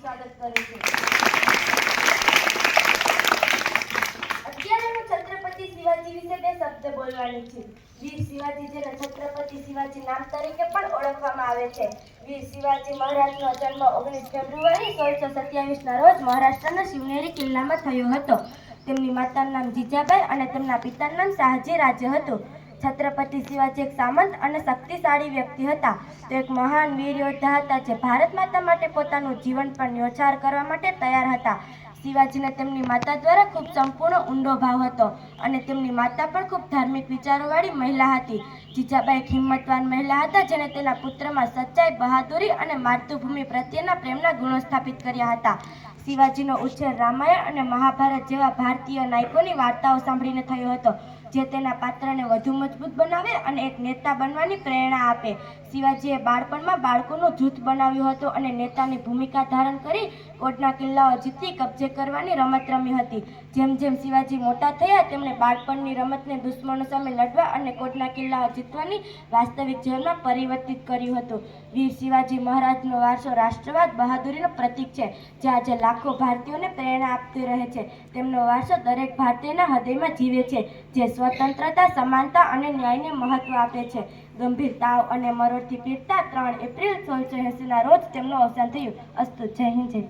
સ્વાગત કરું છું. અત્યારે હું છત્રપતિ શિવાજી વિશે બે શબ્દ બોલવાની છું. વીર શિવાજી જેને છત્રપતિ શિવાજી નામ તરીકે પણ ઓળખવામાં આવે છે. વીર શિવાજી મહારાજનો જન્મ ઓગણીસ ફેબ્રુઆરી સોળસો સત્યાવીસના રોજ મહારાષ્ટ્રના શિવનેરી કિલ્લામાં થયો હતો. તેમની માતાનું નામ જીજાબાઈ અને તેમના પિતાનું નામ શાહજી રાજ્ય હતું. છત્રપતિ શિવાજી એક સામંત અને શક્તિશાળી વ્યક્તિ હતા. તે એક મહાન વીર યોદ્ધા હતા જે ભારત માતા માટે પોતાનું જીવન પણ ન્યોછાર કરવા માટે તૈયાર હતા. શિવાજીને તેમની માતા દ્વારા ખૂબ સંપૂર્ણ ઊંડો ભાવ હતો અને તેમની માતા પણ ખૂબ ધાર્મિક વિચારોવાળી મહિલા હતી. જીજાબાઈ એક હિંમતવાન મહિલા હતા જેણે તેના પુત્રમાં સચ્ચાઈ, બહાદુરી અને માતૃભૂમિ પ્રત્યેના પ્રેમના ગુણો સ્થાપિત કર્યા હતા. શિવાજીનો ઉછેર રામાયણ અને મહાભારત જેવા ભારતીય નાયકોની વાર્તાઓ સાંભળીને થયો હતો, જે તેના પાત્રને વધુ મજબૂત બનાવે અને એક નેતા બનવાની પ્રેરણા આપે. શિવાજીએ બાળપણમાં બાળકોનું જૂથ બનાવ્યું હતું અને નેતાની ભૂમિકા ધારણ કરી કોટના કિલ્લાઓ જીતી કબજે કરવાની રમત રમી હતી. જેમ જેમ શિવાજી મોટા થયા, તેમણે બાળપણની રમતને દુશ્મનો સામે લડવા અને કોટના કિલ્લાઓ જીતવાની વાસ્તવિક જીવનમાં પરિવર્તિત કર્યું હતું. વીર શિવાજી મહારાજનો વારસો રાષ્ટ્રવાદ બહાદુરીનો પ્રતીક છે, જે આજે લાખો ભારતીયોને પ્રેરણા આપતી રહે છે. તેમનો વારસો દરેક ભારતીયના હૃદયમાં જીવે છે, જે સ્વતંત્રતા, સમાનતા અને ન્યાયને મહત્વ આપે છે. ગંભીર તાવ અને મરોડથી પીડતા ત્રણ એપ્રિલ સોળસો એંસીના રોજ તેમનું અવસાન થયું. અસ્તુ, જય હિન્દ, જય